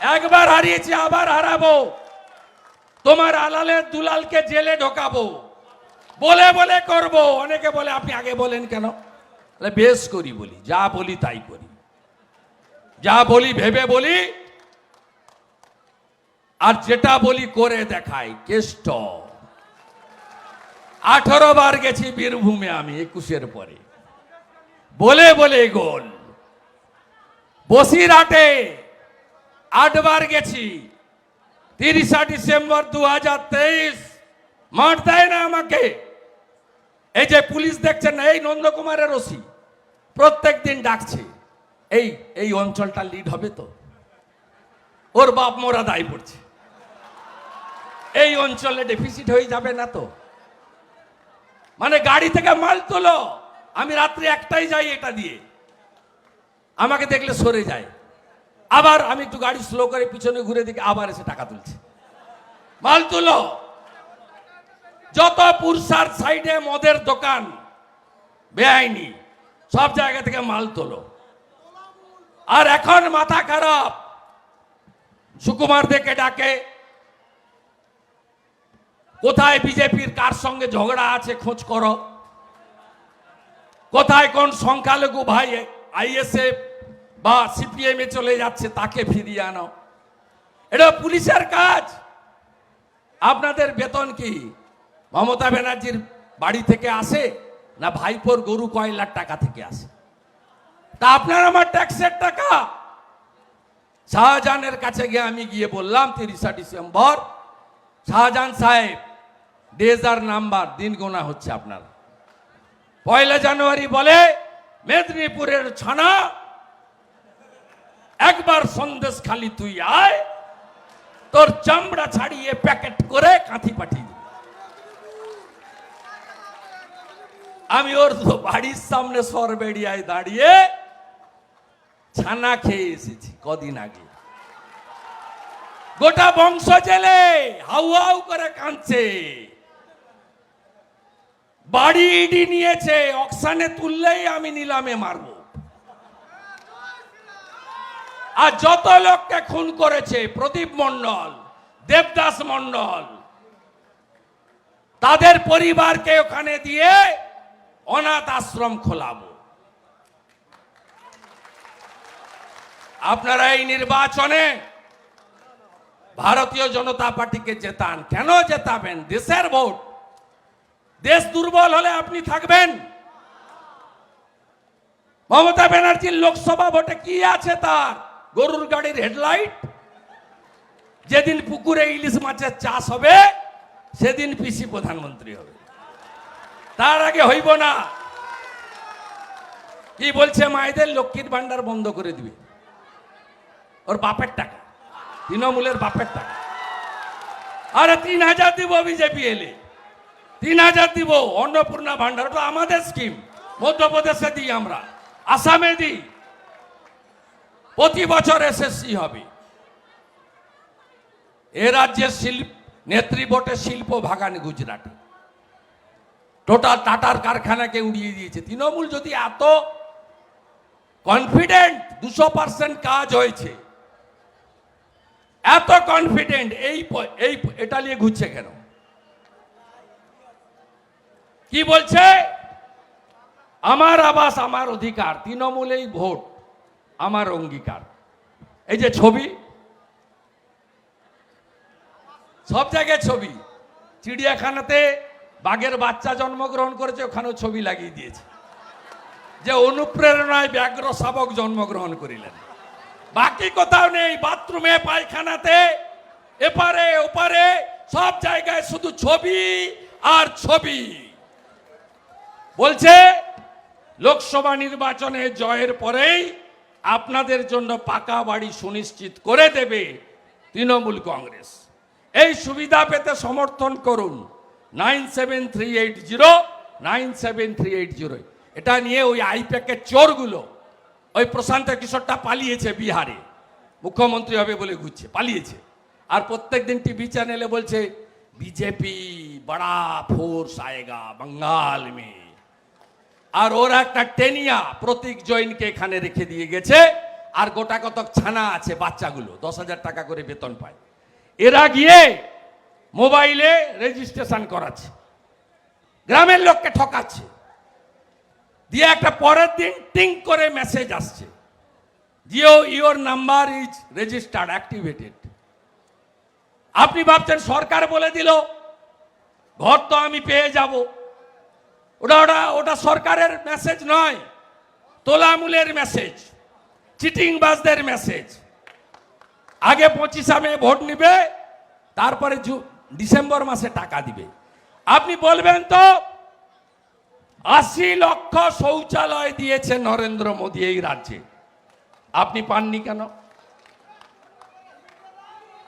একবার হারিয়েছি, আবার হারাবো। তোমার আলালের দুলালকে জেলে ঢোকাবো। বলে বলে করব। অনেকে বলে, আপনি আগে বলেন কেন? বেশ করি বলি, যা বলি তাই করি। যা বলি, ভেবে বলি। আর যেটা বলি করে দেখাই, কেষ্ট। আঠারো বার গেছি বীরভূমে আমি, একুশের পরে। বলে বলে গোল। বসিরহাটে আটবার গেছি। তিরিশা ডিসেম্বর দু হাজার তেইশ। মাঠ দেয় না আমাকে। এই যে পুলিশ দেখছেন এই নন্দকুমারের ওসি। প্রত্যেক দিন ডাকছে, এই এই অঞ্চলটা লিড হবে তো? ওর বাপ মোরা দায় পড়ছে। এই অঞ্চলে ডেফিসিট হয়ে যাবে না তো? মানে গাড়ি থেকে মাল তোলো, আমি রাত্রি একটাই যাই এটা দিয়ে। আমাকে দেখলে সরে যায়। আবার আমি একটু গাড়ি স্লো করে পিছনে ঘুরে দিকে আবার এসে টাকা তুলছে। মাল তুলো। যত পুরসার সাইডে মদের দোকান, বেআইনি, সব জায়গা থেকে মাল তোলো। আর এখন মাথা খারাপ। সুকুমার দেখে ডাকে, কোথায় বিজেপির কার সঙ্গে ঝগড়া আছে খোঁজ করো? কোথায় কোন সংখ্যালঘু ভাই আইএসএফ বা সিপিএম চলে যাচ্ছে, তাকে ফিরিয়ে আনো। এটা পুলিশের কাজ। আপনাদের বেতন কি? মমতা ব্যানার্জির বাড়ি থেকে আসে না ভাইপোর গরু কয়লার টাকা থেকে আসে? তা আপনার আমার ট্যাক্সের টাকা। শাহজাহানের কাছে গিয়ে আমি গিয়ে বললাম, তিরিশা ডিসেম্বর, শাহজাহান সাহেব ডেজার নাম্বার, দিন গোনা হচ্ছে আপনার। পয়লা জানুয়ারি বলে মেদিনীপুরের ছানা একবার সন্দেশ খালি তুই আয়, তোর চামড়া ছাড়িয়ে প্যাকেট করে কাঁথি পাঠিয়ে আমি ওর বাড়ির সামনে সরবেড়িয়ায় দাঁড়িয়ে ছানা খেয়ে এসেছি কদিন আগে। গোটা বংশ জেলে হাউ হাউ করে কাঁদছে। বাড়ি ইডি নিয়েছে, অকশানে তুললেই আমি নিলামে মারবো। আর যত লোককে খুন করেছে, প্রদীপ মণ্ডল, দেবদাস মণ্ডল, তাদের পরিবারকে ওখানে দিয়ে অনাথ আশ্রম খোলাবো। আপনারা এই নির্বাচনে ভারতীয় জনতা পার্টিকে জেতান। কেন জেতাবেন? দেশের ভোট। দেশ দুর্বল হলে আপনি থাকবেন। মমতা ব্যানার্জির লোকসভা ভোটে কি আছে তার? গরুর গাড়ির হেডলাইট, যেদিন পুকুরে ইলিশ মাছের চাষ হবে, সেদিন পিসি প্রধানমন্ত্রী হবে। তার আগে হইব না। কি বলছে মায়েদের? লক্ষ্মীর ভান্ডার বন্ধ করে দিবে। ওর বাপের টাকা। তৃণমূলের বাপের টাকা। আরে তিন হাজার দিব বিজেপি এলে। তিন হাজার দিব। অন্নপূর্ণা ভান্ডার ওটা আমাদের স্কিম মধ্যপ্রদেশে দিই আমরা। আসামে দিই। প্রতি বছর এসএসসি হবে। এ রাজ্যের শিল্প, নেত্রী ভোটে শিল্প ভাগান গুজরাটে। টোটাল টাটার কারখানাকে উড়িয়ে দিয়েছে। তৃণমূল যদি এত কনফিডেন্ট দুশো পার্সেন্ট কাজ হয়েছে, এত কনফিডেন্ট এই এই এটা নিয়ে ঘুরছে কেন? কি বলছে? আমার আবাস, আমার অধিকার, তৃণমূলেই ভোট। আমার অঙ্গীকার। এই যে ছবি, সব জায়গায় ছবি। চিড়িয়াখানাতে বাঘের বাচ্চা জন্মগ্রহণ করেছে, ওখানেও ছবি লাগিয়ে দিয়েছে। যে অনুপ্রেরণায় ব্যাঘ্র শাবক জন্মগ্রহণ করিলেন। বাকি কোথাও নেই, বাথরুমে, পায়খানাতে, এপারে, ওপারে, সব জায়গায় শুধু ছবি আর ছবি। বলছে, লোকসভা নির্বাচনে জয়ের পরেই আপনাদের জন্য পাকা বাড়ি সুনিশ্চিত করে দেবে তৃণমূল কংগ্রেস। এই সুবিধা পেতে সমর্থন করুন। Nine seven three eight zero, nine seven three eight zero. এটা নিয়ে ওই আইপ্যাকের চোরগুলো, ওই প্রশান্ত কিশোরটা পালিয়েছে বিহারে। মুখ্যমন্ত্রী হবে বলে ঘুরছে, পালিয়েছে। আর প্রত্যেক দিন টিভি চ্যানেলে বলছে, বিজেপি বড়া ফোর্স আয়েগা, বঙ্গাল মে। আর ওরা একটা টেনিয়া প্রতীক জৈনকে এখানে রেখে দিয়ে গেছে, আর গোটা কতক ছানা আছে বাচ্চাগুলো, দশ হাজার টাকা করে বেতন পায়। এরা গিয়ে মোবাইলে রেজিস্ট্রেশন করাচ্ছে, গ্রামের লোককে ঠকাচ্ছে, দিয়ে একটা পরের দিন টিং করে মেসেজ আসছে, Jio your number is registered, activated. আপনি ভাবছেন সরকার বলে দিল, ঘর তো আমি পেয়ে যাব। ওটা ওটা ওটা সরকারের মেসেজ নয়। তোলামূলের মেসেজ চিটিংবাজদের মেসেজ আগে পঁচিশে মে ভোট নিবে, তারপরে ডিসেম্বর মাসে টাকা দিবে। আপনি বলবেন তো, আশি লক্ষ শৌচালয় দিয়েছে নরেন্দ্র মোদী এই রাজ্যে। আপনি পাননি কেন?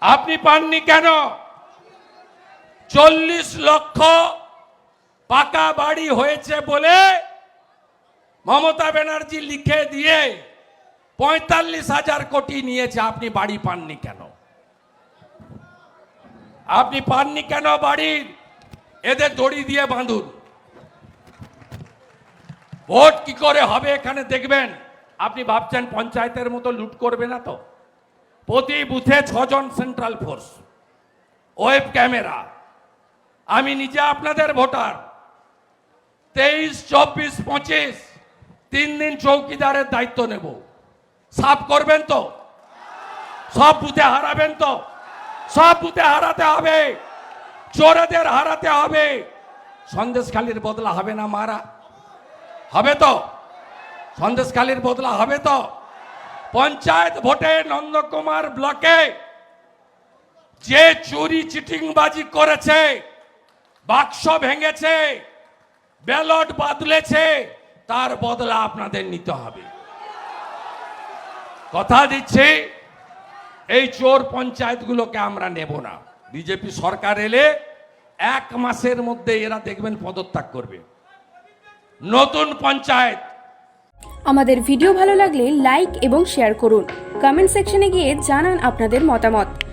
আপনি পাননি কেন? চল্লিশ লক্ষ পাকা বাড়ি হয়েছে বলে মমতা ব্যানার্জি লিখে দিয়ে পঁয়তাল্লিশ হাজার কোটি নিয়েছে, আপনি বাড়ি পাননি কেন? আপনি পাননি কেন বাড়ির? এদের দড়ি দিয়ে বাঁধুন। ভোট কি করে হবে এখানে দেখবেন? আপনি ভাবছেন পঞ্চায়েতের মতো লুট করবে না তো? প্রতি বুথে ছজন সেন্ট্রাল ফোর্স ওয়েব ক্যামেরা আমি নিজে আপনাদের ভোটার। তেইশ, চব্বিশ, পঁচিশ, তিন দিন চৌকিদারের দায়িত্ব নেব। সাফ করবেন তো? সব বুথে হারাবেন তো? সব বুথে হারাতে হবে। চোরেদের হারাতে হবে। সন্দেশখালির বদলা হবে না মারা? হবে তো? সন্দেশখালির বদলা হবে তো? পঞ্চায়েত ভোটে নন্দকুমার ব্লকে যে চুরি চিটিংবাজি করেছে, বাক্স ভেঙেছে ব্যালট বাদলেছে তার বদলা আপনাদের নিতে হবে। কথা দিচ্ছি, এই চোর পঞ্চায়েতগুলোকে আমরা নেব না। বিজেপি সরকার এলে এক মাসের মধ্যে এরা দেখবেন পদত্যাগ করবে। নতুন পঞ্চায়েত। আমাদের ভিডিও ভালো লাগলে লাইক এবং শেয়ার করুন। কমেন্ট সেকশনে গিয়ে জানান আপনাদের মতামত।